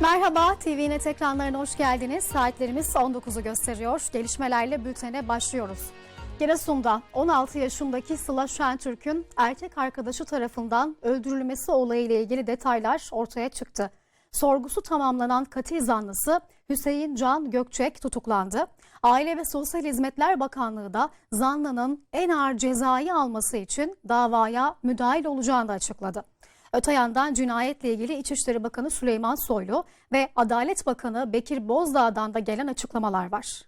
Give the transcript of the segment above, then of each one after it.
Merhaba, TVNet ekranlarına hoş geldiniz. Saatlerimiz 19'u gösteriyor. Gelişmelerle bültene başlıyoruz. Giresun'da 16 yaşındaki Sıla Şentürk'ün erkek arkadaşı tarafından öldürülmesi olayıyla ilgili detaylar ortaya çıktı. Sorgusu tamamlanan katil zanlısı Hüseyin Can Gökçek tutuklandı. Aile ve Sosyal Hizmetler Bakanlığı da zanlının en ağır cezayı alması için davaya müdahil olacağını açıkladı. Öte yandan cinayetle ilgili İçişleri Bakanı Süleyman Soylu ve Adalet Bakanı Bekir Bozdağ'dan da gelen açıklamalar var.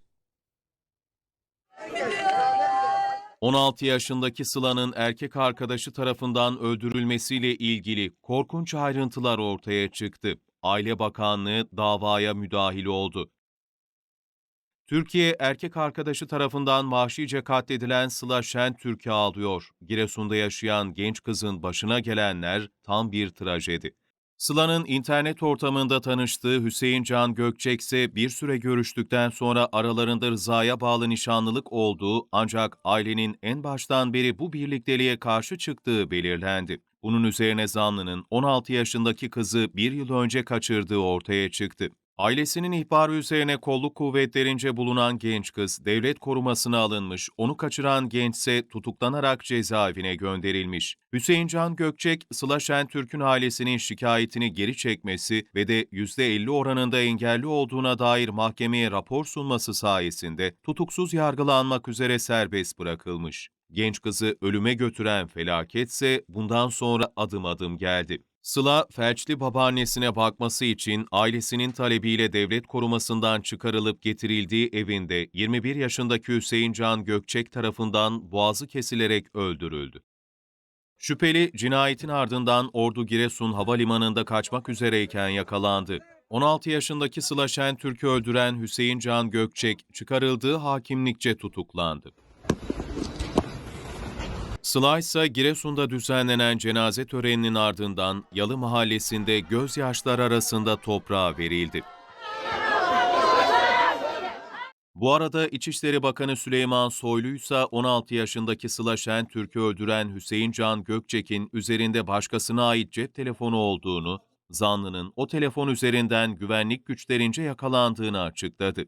16 yaşındaki Sıla'nın erkek arkadaşı tarafından öldürülmesiyle ilgili korkunç ayrıntılar ortaya çıktı. Aile Bakanlığı davaya müdahil oldu. Türkiye erkek arkadaşı tarafından vahşice katledilen Sıla Şentürk'ü ağlıyor. Giresun'da yaşayan genç kızın başına gelenler tam bir trajedi. Sıla'nın internet ortamında tanıştığı Hüseyin Can Gökçek ise bir süre görüştükten sonra aralarında rızaya bağlı nişanlılık olduğu ancak ailenin en baştan beri bu birlikteliğe karşı çıktığı belirlendi. Bunun üzerine zanlının 16 yaşındaki kızı bir yıl önce kaçırdığı ortaya çıktı. Ailesinin ihbarı üzerine kolluk kuvvetlerince bulunan genç kız devlet korumasına alınmış, onu kaçıran gençse tutuklanarak cezaevine gönderilmiş. Hüseyin Can Gökçek, Sıla Şentürk'ün ailesinin şikayetini geri çekmesi ve de %50 oranında engelli olduğuna dair mahkemeye rapor sunması sayesinde tutuksuz yargılanmak üzere serbest bırakılmış. Genç kızı ölüme götüren felaketse bundan sonra adım adım geldi. Sıla, felçli babaannesine bakması için ailesinin talebiyle devlet korumasından çıkarılıp getirildiği evinde 21 yaşındaki Hüseyin Can Gökçek tarafından boğazı kesilerek öldürüldü. Şüpheli cinayetin ardından Ordu Giresun Havalimanı'nda kaçmak üzereyken yakalandı. 16 yaşındaki Sıla Şentürk'ü öldüren Hüseyin Can Gökçek çıkarıldığı hakimlikçe tutuklandı. Sıla ise Giresun'da düzenlenen cenaze töreninin ardından Yalı Mahallesi'nde gözyaşlar arasında toprağa verildi. Bu arada İçişleri Bakanı Süleyman Soylu ise 16 yaşındaki Sıla Şentürk'ü öldüren Hüseyin Can Gökçek'in üzerinde başkasına ait cep telefonu olduğunu, zanlının o telefon üzerinden güvenlik güçlerince yakalandığını açıkladı.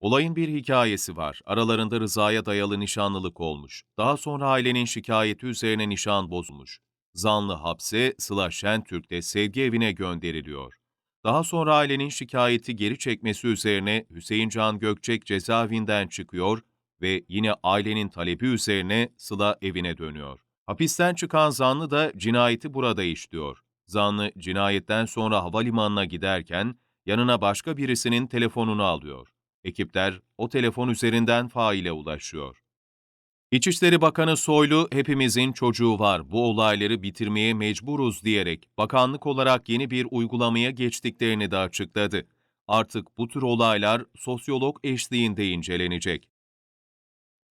Olayın bir hikayesi var. Aralarında rızaya dayalı nişanlılık olmuş. Daha sonra ailenin şikayeti üzerine nişan bozulmuş. Zanlı hapse, Sıla Şentürk de sevgi evine gönderiliyor. Daha sonra ailenin şikayeti geri çekmesi üzerine Hüseyin Can Gökçek cezaevinden çıkıyor ve yine ailenin talebi üzerine Sıla evine dönüyor. Hapisten çıkan zanlı da cinayeti burada işliyor. Zanlı cinayetten sonra havalimanına giderken yanına başka birisinin telefonunu alıyor. Ekipler o telefon üzerinden faile ulaşıyor. İçişleri Bakanı Soylu, hepimizin çocuğu var, bu olayları bitirmeye mecburuz diyerek bakanlık olarak yeni bir uygulamaya geçtiklerini de açıkladı. Artık bu tür olaylar sosyolog eşliğinde incelenecek.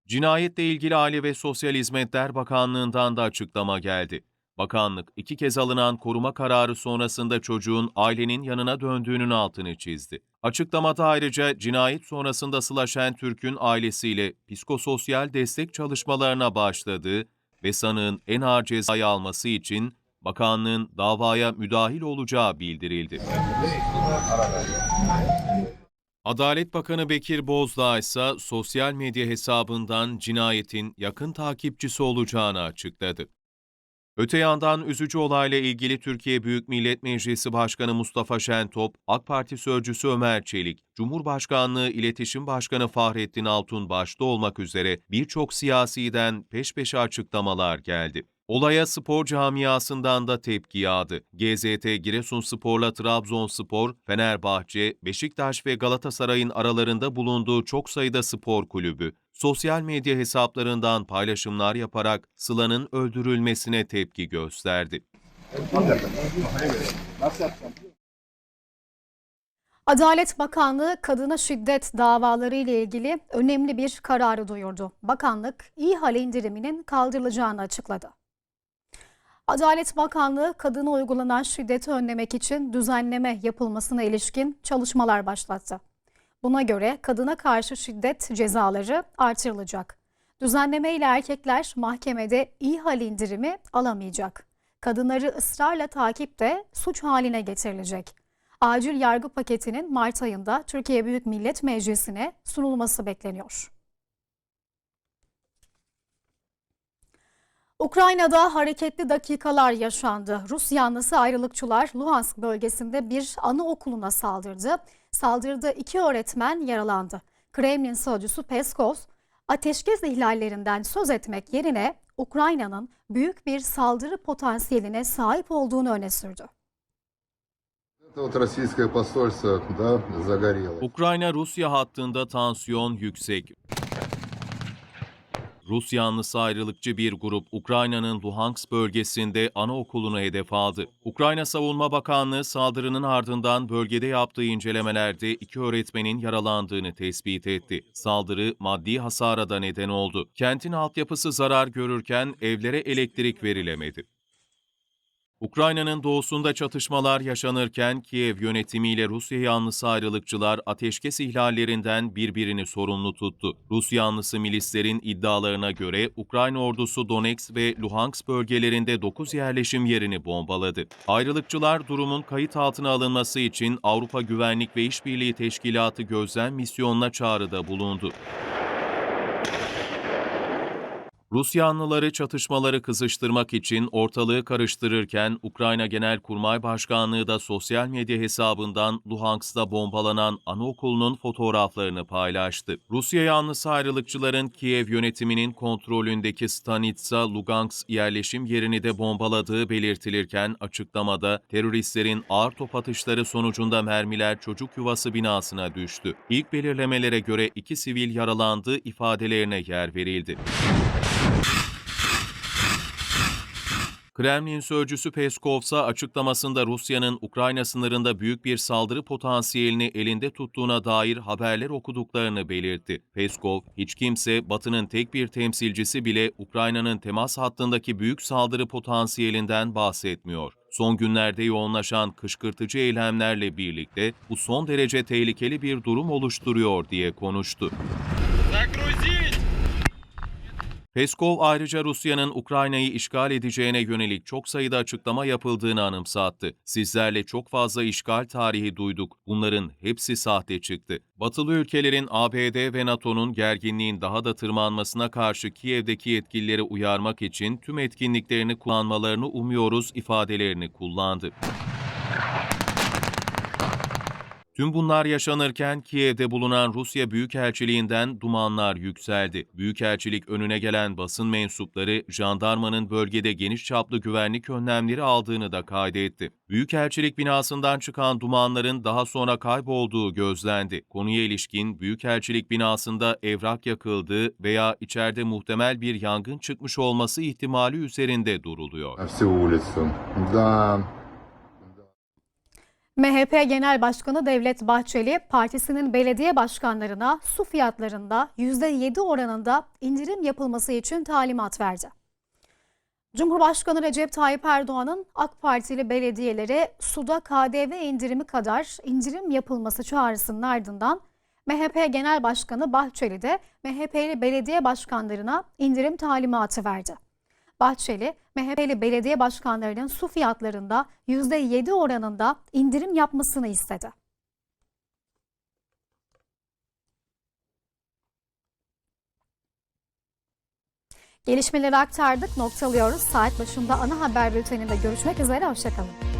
Cinayetle ilgili Aile ve Sosyal Hizmetler Bakanlığı'ndan da açıklama geldi. Bakanlık iki kez alınan koruma kararı sonrasında çocuğun ailenin yanına döndüğünün altını çizdi. Açıklamada ayrıca cinayet sonrasında Sıla Şentürk'ün ailesiyle psikososyal destek çalışmalarına başladığı ve sanığın en ağır cezayı alması için bakanlığın davaya müdahil olacağı bildirildi. Adalet Bakanı Bekir Bozdağ ise sosyal medya hesabından cinayetin yakın takipçisi olacağını açıkladı. Öte yandan üzücü olayla ilgili Türkiye Büyük Millet Meclisi Başkanı Mustafa Şentop, AK Parti Sözcüsü Ömer Çelik, Cumhurbaşkanlığı İletişim Başkanı Fahrettin Altun başta olmak üzere birçok siyasiden peş peşe açıklamalar geldi. Olaya spor camiasından da tepki yağdı. GZT Giresunspor'la Trabzonspor, Fenerbahçe, Beşiktaş ve Galatasaray'ın aralarında bulunduğu çok sayıda spor kulübü, sosyal medya hesaplarından paylaşımlar yaparak Sıla'nın öldürülmesine tepki gösterdi. Adalet Bakanlığı kadına şiddet davaları ile ilgili önemli bir kararı duyurdu. Bakanlık İHAL indiriminin kaldırılacağını açıkladı. Adalet Bakanlığı kadına uygulanan şiddeti önlemek için düzenleme yapılmasına ilişkin çalışmalar başlattı. Buna göre kadına karşı şiddet cezaları artırılacak. Düzenleme ile erkekler mahkemede İHAL indirimi alamayacak. Kadınları ısrarla takip de suç haline getirilecek. acil yargı paketinin Mart ayında Türkiye Büyük Millet Meclisi'ne sunulması bekleniyor. Ukrayna'da hareketli dakikalar yaşandı. Rus yanlısı ayrılıkçılar Luhansk bölgesinde bir anaokuluna saldırdı. Saldırıda iki öğretmen yaralandı. Kremlin sözcüsü Peskov, ateşkes ihlallerinden söz etmek yerine Ukrayna'nın büyük bir saldırı potansiyeline sahip olduğunu öne sürdü. Ukrayna-Rusya hattında tansiyon yüksek. Rus yanlısı ayrılıkçı bir grup Ukrayna'nın Luhansk bölgesinde anaokulunu hedef aldı. Ukrayna Savunma Bakanlığı saldırının ardından bölgede yaptığı incelemelerde iki öğretmenin yaralandığını tespit etti. Saldırı maddi hasara da neden oldu. Kentin altyapısı zarar görürken evlere elektrik verilemedi. Ukrayna'nın doğusunda çatışmalar yaşanırken Kiev yönetimiyle Rusya yanlısı ayrılıkçılar ateşkes ihlallerinden birbirini sorumlu tuttu. Rus yanlısı milislerin iddialarına göre Ukrayna ordusu Donetsk ve Luhansk bölgelerinde 9 yerleşim yerini bombaladı. Ayrılıkçılar durumun kayıt altına alınması için Avrupa Güvenlik ve İşbirliği Teşkilatı gözlem misyonuna çağrıda bulundu. Rus yanlıları çatışmaları kızıştırmak için ortalığı karıştırırken Ukrayna Genelkurmay Başkanlığı da sosyal medya hesabından Luhansk'ta bombalanan anaokulunun fotoğraflarını paylaştı. Rusya yanlısı ayrılıkçıların Kiev yönetiminin kontrolündeki Stanitsa Lugansk yerleşim yerini de bombaladığı belirtilirken açıklamada teröristlerin ağır top atışları sonucunda mermiler çocuk yuvası binasına düştü. İlk belirlemelere göre iki sivil yaralandı ifadelerine yer verildi. Kremlin sözcüsü Peskov ise açıklamasında Rusya'nın Ukrayna sınırında büyük bir saldırı potansiyelini elinde tuttuğuna dair haberler okuduklarını belirtti. Peskov, hiç kimse Batı'nın tek bir temsilcisi bile Ukrayna'nın temas hattındaki büyük saldırı potansiyelinden bahsetmiyor. Son günlerde yoğunlaşan kışkırtıcı eylemlerle birlikte bu son derece tehlikeli bir durum oluşturuyor diye konuştu. Peskov ayrıca Rusya'nın Ukrayna'yı işgal edeceğine yönelik çok sayıda açıklama yapıldığını anımsattı. Sizlerle çok fazla işgal tarihi duyduk. Bunların hepsi sahte çıktı. Batılı ülkelerin ABD ve NATO'nun gerginliğin daha da tırmanmasına karşı Kiev'deki yetkilileri uyarmak için tüm etkinliklerini kullanmalarını umuyoruz ifadelerini kullandı. Tüm bunlar yaşanırken Kiev'de bulunan Rusya Büyükelçiliğinden dumanlar yükseldi. Büyükelçilik önüne gelen basın mensupları jandarmanın bölgede geniş çaplı güvenlik önlemleri aldığını da kaydetti. Büyükelçilik binasından çıkan dumanların daha sonra kaybolduğu gözlendi. Konuya ilişkin Büyükelçilik binasında evrak yakıldığı veya içeride muhtemel bir yangın çıkmış olması ihtimali üzerinde duruluyor. MHP Genel Başkanı Devlet Bahçeli, partisinin belediye başkanlarına su fiyatlarında %7 oranında indirim yapılması için talimat verdi. Cumhurbaşkanı Recep Tayyip Erdoğan'ın AK Partili belediyelere suda KDV indirimi kadar indirim yapılması çağrısının ardından MHP Genel Başkanı Bahçeli de MHP'li belediye başkanlarına indirim talimatı verdi. Bahçeli, MHP'li belediye başkanlarının su fiyatlarında %7 oranında indirim yapmasını istedi. Gelişmeleri aktardık, noktalıyoruz. Saat başında ana haber bülteninde görüşmek üzere, hoşçakalın.